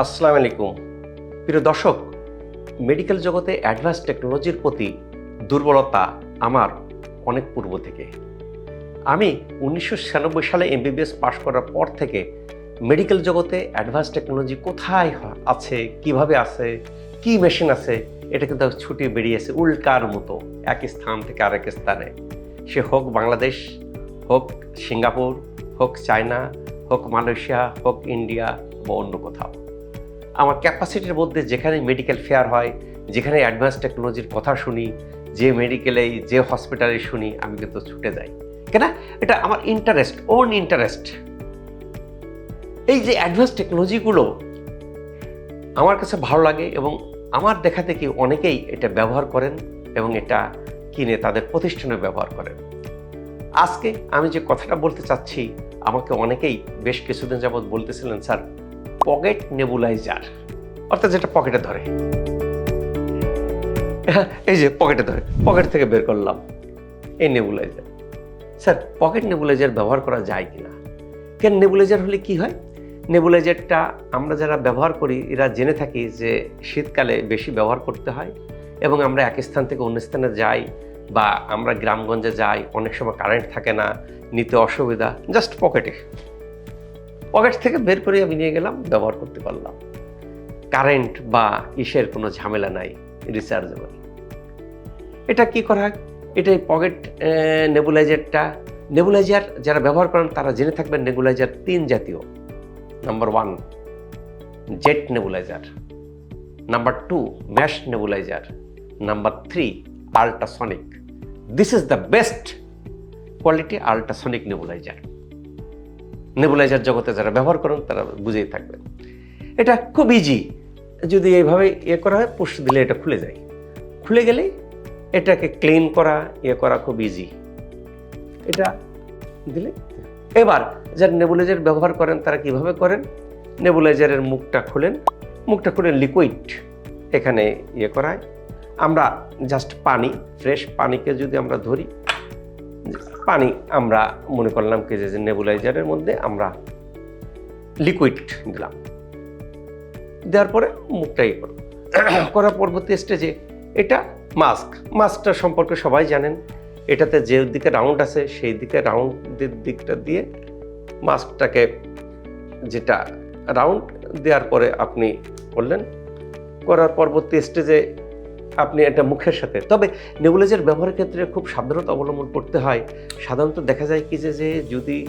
আসসালামু আলাইকুম। প্রিয় দর্শক মেডিকেল জগতে অ্যাডভান্স টেকনোলজির প্রতি দুর্বলতা আমার অনেক পূর্ব থেকে। আমি উনিশশো ছিয়ানব্বই সালে এমবিবিএস পাশ করার পর থেকে মেডিকেল জগতে অ্যাডভান্স টেকনোলজি কোথায় আছে, কীভাবে আছে, কি মেশিন আছে, এটা কিন্তু ছুটি বেরিয়েছে উল্কার মতো এক স্থান থেকে আরেক স্থানে। সে হোক বাংলাদেশ, হোক সিঙ্গাপুর, হোক চায়না, হোক মালয়েশিয়া, হোক ইন্ডিয়া বা অন্য কোথাও। আমার ক্যাপাসিটির মধ্যে যেখানে মেডিকেল ফেয়ার হয়, যেখানে অ্যাডভান্স টেকনোলজির কথা শুনি, যে মেডিকেলে যে হসপিটালে শুনি, আমি কিন্তু ছুটে যাই। কেন? এটা আমার ইন্টারেস্ট ওন ইন্টারেস্ট এই যে অ্যাডভান্স টেকনোলজিগুলো আমার কাছে ভালো লাগে এবং আমার দেখা দেখি অনেকেই এটা ব্যবহার করেন এবং এটা কিনে তাদের প্রতিষ্ঠানে ব্যবহার করেন। আজকে আমি যে কথাটা বলতে চাচ্ছি, আমাকে অনেকেই বেশ কিছুদিন যাবৎ বলতেছিলেন, স্যার পকেট নেবুলাইজার। অর্থাৎ যেটা পকেটে ধরে। হ্যাঁ, এই যে পকেটে ধরে। পকেট থেকে বের করলাম এই নেবুলাইজার। স্যার পকেট নেবুলাইজার ব্যবহার করা যায় কিনা? কেন নেবুলাইজার হলে কি হয়? নেবুলাইজারটা আমরা যারা ব্যবহার করি এরা জেনে থাকি যে শীতকালে বেশি ব্যবহার করতে হয় এবং আমরা এক স্থান থেকে অন্য স্থানে যাই বা আমরা গ্রামগঞ্জে যাই অনেক সময় কারেন্ট থাকে না নিতে অসুবিধা জাস্ট পকেটে। পকেট থেকে বের করে আমি নিয়ে গেলাম, ব্যবহার করতে পারলাম। কারেন্ট বা ইসের কোনো ঝামেলা নাই রিচার্জেবল এটা কি করা হয়? এটা পকেট নেবুলাইজারটা, নেবুলাইজার যারা ব্যবহার করেন, তারা জেনে থাকবেন নেবুলাইজার তিন জাতীয়। Number one jet nebuliser number two mesh nebuliser number three ultrasonic this is the best quality ultrasonic nebuliser nebuliser জগতে যারা ব্যবহার করেন, তারা বুঝেই থাকবেন। এটা খুব ইজি যদি এইভাবে ইয়ে করা হয় পুশ দিলে এটা খুলে যায়। খুলে গেলেই এটাকে ক্লিন করা ইয়ে করা খুব ইজি এটা দিলে এবার যারা নেবুলাইজার ব্যবহার করেন, তারা কীভাবে করেন? নেবুলাইজারের মুখটা খুলেন। মুখটা খুলে লিকুইড এখানে ইয়ে করায়। আমরা জাস্ট পানি ফ্রেশ পানিকে যদি আমরা ধরি পানি আমরা মনে করলাম কি যে নেবুলাইজারের মধ্যে আমরা লিকুইড দিলাম। দেওয়ার পরে মুখটা ইয়ে করো করার পরবর্তী স্টেজে এটা মাস্ক মাস্কটা সম্পর্কে সবাই জানেন। এটাতে যে দিকে রাউন্ড আছে, সেই দিকে রাউন্ডের দিকটা দিয়ে মাস্কটাকে যেটা রাউন্ড দেওয়ার পরে আপনি করলেন। করার পরবর্তী স্টেজে আপনি এটা মুখের সাথে। তবে নেবুলাইজার ব্যবহারের ক্ষেত্রে খুব সাবধানতা অবলম্বন করতে হয়। সাধারণত দেখা যায় কি যে যদি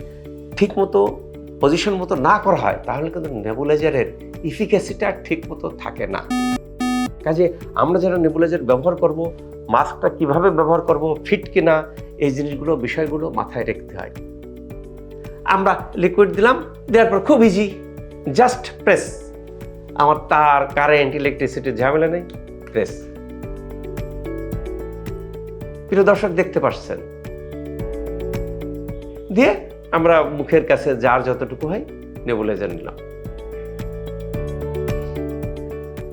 ঠিক মতো পজিশন মতো না করা হয়, তাহলে কিন্তু নেবুলাইজারের ইফিকাসিটা ঠিক মতো থাকে না। কাজে আমরা যারা নেবুলাইজার ব্যবহার করব, মাস্কটা কীভাবে ব্যবহার করব ফিট কিনা, এই জিনিসগুলো, বিষয়গুলো মাথায় রাখতে হয়। আমরা লিকুইড দিলাম, দেওয়ার পর খুব ইজি জাস্ট প্রেস আমার তার কারেন্ট ইলেকট্রিসিটির ঝামেলা নেই প্রেস প্রিয় দর্শক দেখতে পাচ্ছেন দিয়ে আমরা মুখের কাছে যার যতটুকু হয় নেবুলাইজার নিলাম।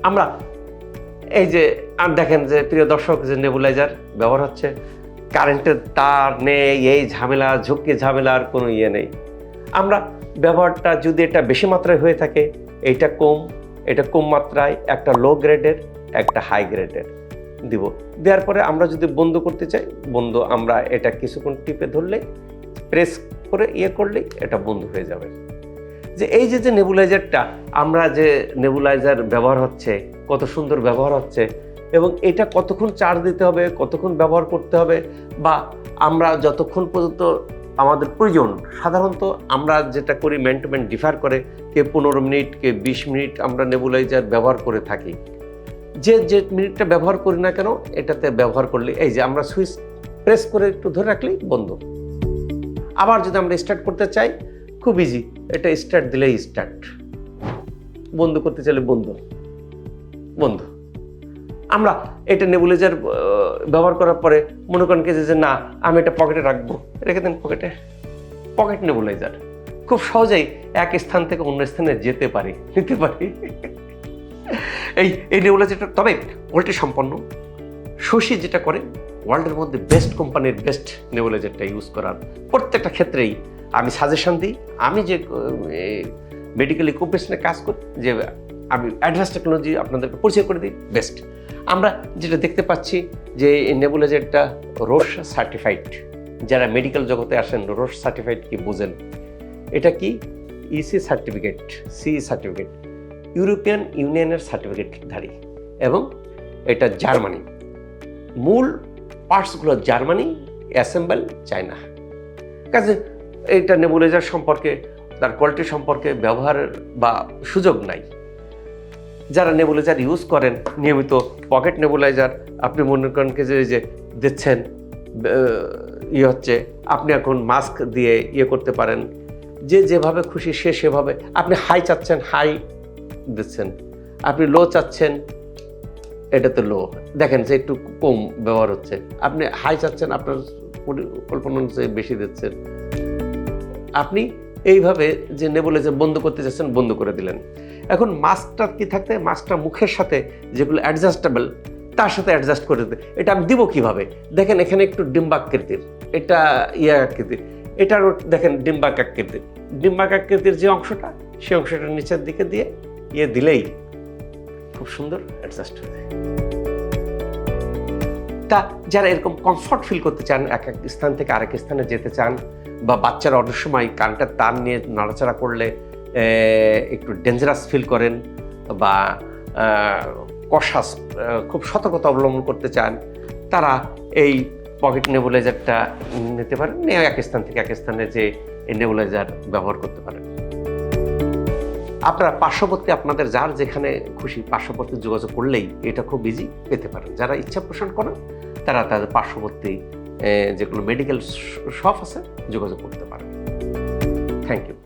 আমরা এই যে, আর দেখেন যে প্রিয় দর্শক যে নেবুলাইজার ব্যবহার হচ্ছে, কারেন্টের তার নেই, এই ঝামেলা, ঝুঁকি ঝামেলার কোনো ইয়ে নেই। আমরা ব্যবহারটা যদি এটা বেশি মাত্রায় হয়ে থাকে, এইটা কম, এটা কম মাত্রায় একটা লো গ্রেডের একটা হাই গ্রেডের দিব। দেওয়ার পরে আমরা যদি বন্ধ করতে চাই, বন্ধ আমরা এটা কিছুক্ষণ টিপে ধরলে প্রেস করে ইয়ে করলেই এটা বন্ধ হয়ে যাবে। যে এই যে যে নেবুলাইজারটা, আমরা যে নেবুলাইজার ব্যবহার হচ্ছে, কত সুন্দর ব্যবহার হচ্ছে এবং এটা কতক্ষণ চার্জ দিতে হবে, কতক্ষণ ব্যবহার করতে হবে বা আমরা যতক্ষণ পর্যন্ত আমাদের প্রয়োজন, সাধারণত আমরা যেটা করি ম্যান টু ম্যান ডিফার করে, কে পনেরো মিনিট, কে বিশ মিনিট আমরা নেবুলাইজার ব্যবহার করে থাকি। যে যে মিনিটটা ব্যবহার করি না কেন, এটাতে ব্যবহার করলে, এই যে আমরা সুইচ প্রেস করে একটু ধরে রাখলেই বন্ধ। আবার যদি আমরা স্টার্ট করতে চাই, খুব ইজি এটা স্টার্ট দিলেই স্টার্ট বন্ধ করতে চাইলে বন্ধ। বন্ধ। আমরা এটা নেবুলাইজার ব্যবহার করার পরে মনে করেন কি যে না, আমি এটা পকেটে রাখব। রেখে দেন পকেটে পকেট নেবুলাইজার খুব সহজেই এক স্থান থেকে অন্য স্থানে যেতে পারি, নিতে পারি। এই এই নেবুলাইজারটা তবে কোয়ালিটি সম্পন্ন। শশী যেটা করে ওয়ার্ল্ডের মধ্যে বেস্ট কোম্পানির বেস্ট নেবুলাইজারটা ইউজ করার প্রত্যেকটা ক্ষেত্রেই আমি সাজেশন দিই। আমি যে মেডিকেল ইকুইপমেন্টস কাজ করি, যে আমি অ্যাডভান্স টেকনোলজি আপনাদেরকে পরিচয় করে দিই বেস্ট আমরা যেটা দেখতে পাচ্ছি যে, এই নেবুলাইজারটা রোশ সার্টিফাইড যারা মেডিকেল জগতে আসেন, রোশ সার্টিফাইড কি বুঝেন? এটা কি? EC certificate C certificate European ইউনিয়নের সার্টিফিকেটধারী এবং এটা জার্মানি। মূল পার্টসগুলো জার্মানি, অ্যাসেম্বল চায়না। কাজে এইটা নেবুলাইজার সম্পর্কে, তার কোয়ালিটি সম্পর্কে ব্যবহারের বা সুযোগ নাই। যারা নেবুলাইজার ইউজ করেন, নিয়মিত পকেট নেবুলাইজার, আপনি মনে করেন যে যে দিচ্ছেন ইয়ে হচ্ছে, আপনি এখন মাস্ক দিয়ে ইয়ে করতে পারেন। যে যেভাবে খুশি সে সেভাবে, আপনি হাই চাচ্ছেন, হাই দিচ্ছেন। আপনি লো চাচ্ছেন এটা তো লো দেখেন যে একটু কম ব্যবহার হচ্ছে। আপনি হাই চাচ্ছেন, আপনার পরিকল্পনা অনুযায়ী বেশি দিচ্ছেন। আপনি এইভাবে যে নেবুলাইজার বন্ধ করতে চাচ্ছেন, বন্ধ করে দিলেন। এখন মাস্কটা কি থাকতে মাস্কটা মুখের সাথে যেগুলো অ্যাডজাস্টেবল তার সাথে অ্যাডজাস্ট করে দিতে। এটা আমি দিব কীভাবে? দেখেন এখানে একটু ডিম্বাকৃতির। এটা ইয়ে আকৃতির। এটারও দেখেন ডিম্বাক আকৃতির ডিম্বাক আকৃতির যে অংশটা, সেই অংশটা নিচের দিকে দিয়ে ইয়ে দিলেই খুব সুন্দর। অ্যাডজাস্ট হয়ে যায়। তা যারা এরকম কমফর্ট ফিল করতে চান এক এক স্থান থেকে আরেক স্থানে যেতে চান বা বাচ্চারা অনেক সময় কানটার তার নিয়ে নাড়াচাড়া করলে একটু ডেঞ্জারাস ফিল করেন বা কষাস খুব সতর্কতা অবলম্বন করতে চান তারা এই পকেট নেবুলাইজারটা নিতে পারেন। এক স্থান থেকে এক স্থানে যে এই নেবুলাইজার ব্যবহার করতে পারেন। আপনার পার্শ্ববর্তী আপনাদের যার যেখানে খুশি পার্শ্ববর্তী যোগাযোগ করলেই এটা খুব ইজি পেতে পারেন। যারা ইচ্ছা পোষণ করেন, তারা তাদের পার্শ্ববর্তী যেগুলো মেডিকেল শপ আছে, যোগাযোগ করতে পারেন। Thank you